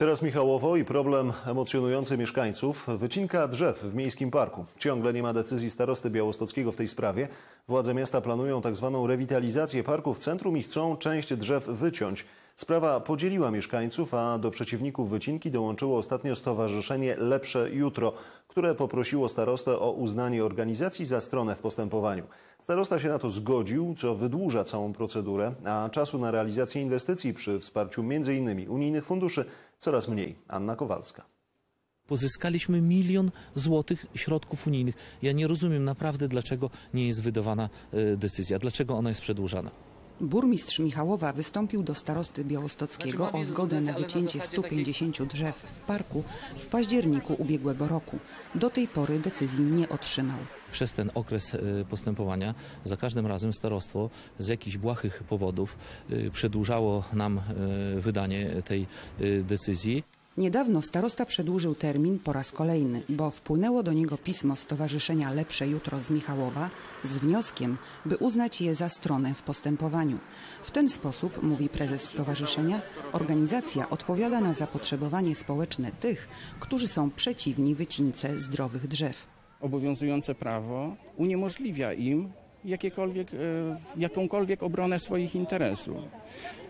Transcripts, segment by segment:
Teraz Michałowo i problem emocjonujący mieszkańców. Wycinka drzew w miejskim parku. Ciągle nie ma decyzji starosty białostockiego w tej sprawie. Władze miasta planują tak zwaną rewitalizację parku w centrum i chcą część drzew wyciąć. Sprawa podzieliła mieszkańców, a do przeciwników wycinki dołączyło ostatnio Stowarzyszenie Lepsze Jutro, które poprosiło starostę o uznanie organizacji za stronę w postępowaniu. Starosta się na to zgodził, co wydłuża całą procedurę, a czasu na realizację inwestycji przy wsparciu m.in. unijnych funduszy coraz mniej. Anna Kowalska. Pozyskaliśmy milion złotych środków unijnych. Ja nie rozumiem naprawdę, dlaczego nie jest wydawana e, decyzja, dlaczego ona jest przedłużana. Burmistrz Michałowa wystąpił do starosty białostockiego o zgodę na wycięcie 150 drzew w parku w październiku ubiegłego roku. Do tej pory decyzji nie otrzymał. Przez ten okres e, postępowania za każdym razem starostwo z jakichś błahych powodów e, przedłużało nam e, wydanie tej decyzji. Niedawno starosta przedłużył termin po raz kolejny, bo wpłynęło do niego pismo Stowarzyszenia Lepsze Jutro z Michałowa z wnioskiem, by uznać je za stronę w postępowaniu. W ten sposób, mówi prezes stowarzyszenia, organizacja odpowiada na zapotrzebowanie społeczne tych, którzy są przeciwni wycince zdrowych drzew. obowiązujące prawo uniemożliwia im jakiekolwiek, e, jakąkolwiek obronę swoich interesów.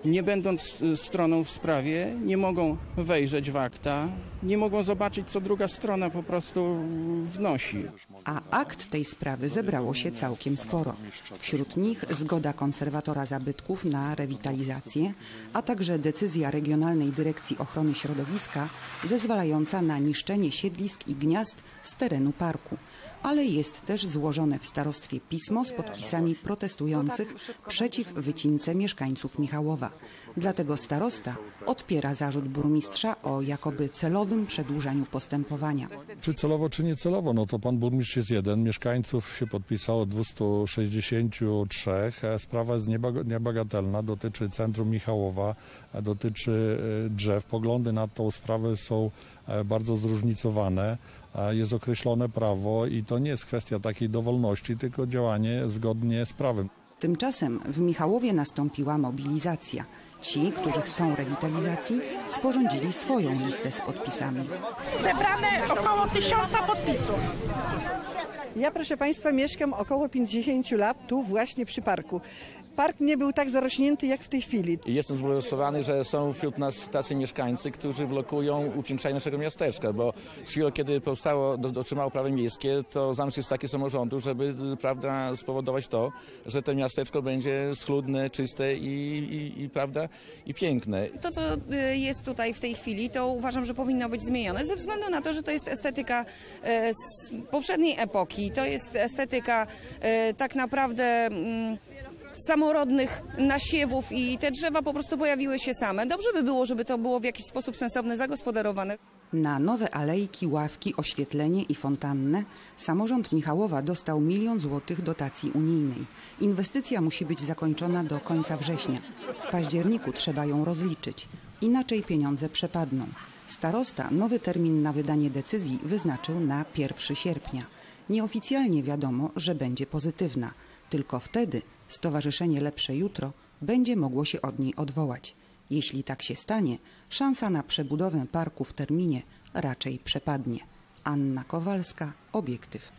Nie będąc e, stroną w sprawie, nie mogą wejrzeć w akta, nie mogą zobaczyć, co druga strona po prostu wnosi. A akt tej sprawy zebrało się całkiem sporo. Wśród nich zgoda konserwatora zabytków na rewitalizację, a także decyzja Regionalnej Dyrekcji Ochrony Środowiska zezwalająca na niszczenie siedlisk i gniazd z terenu parku. Ale jest też złożone w starostwie pismo z podpisami protestujących przeciw wycince mieszkańców Michałowa. Dlatego starosta odpiera zarzut burmistrza o jakoby celowym przedłużaniu postępowania. Czy celowo, czy niecelowo, no to pan burmistrz jest jeden, mieszkańców się podpisało 263, e, sprawa jest niebag- niebagatelna, dotyczy centrum Michałowa, e, dotyczy e, drzew. Poglądy na tą sprawę są bardzo zróżnicowane, jest określone prawo i to nie jest kwestia takiej dowolności, tylko działanie zgodnie z prawem. Tymczasem w Michałowie nastąpiła mobilizacja. Ci, którzy chcą rewitalizacji, sporządzili swoją listę z podpisami. zebrane około tysiąca podpisów. Ja, proszę Państwa, mieszkam około 50 lat tu właśnie przy parku. Park nie był tak zarośnięty jak w tej chwili. Jestem zbulwersowany, że są wśród nas tacy mieszkańcy, którzy blokują upiększanie naszego miasteczka, bo z chwilą, kiedy powstało, otrzymało prawo miejskie, to zamysł jest taki samorządu, żeby prawda, spowodować to, że to miasteczko będzie schludne, czyste i, i, i, prawda, i piękne. To, co y, jest tutaj w tej chwili, to uważam, że powinno być zmienione ze względu na to, że to jest estetyka e, z poprzedniej epoki. To jest estetyka e, tak naprawdę mm, samorodnych nasiewów i te drzewa po prostu pojawiły się same. Dobrze by było, żeby to było w jakiś sposób sensowne zagospodarowane. Na nowe alejki, ławki, oświetlenie i fontannę samorząd Michałowa dostał milion złotych dotacji unijnej. Inwestycja musi być zakończona do końca września. W październiku trzeba ją rozliczyć, inaczej pieniądze przepadną. Starosta nowy termin na wydanie decyzji wyznaczył na 1 sierpnia. Nieoficjalnie wiadomo, że będzie pozytywna. Tylko wtedy Stowarzyszenie Lepsze Jutro będzie mogło się od niej odwołać. Jeśli tak się stanie, szansa na przebudowę parku w terminie raczej przepadnie. Anna Kowalska, Obiektyw.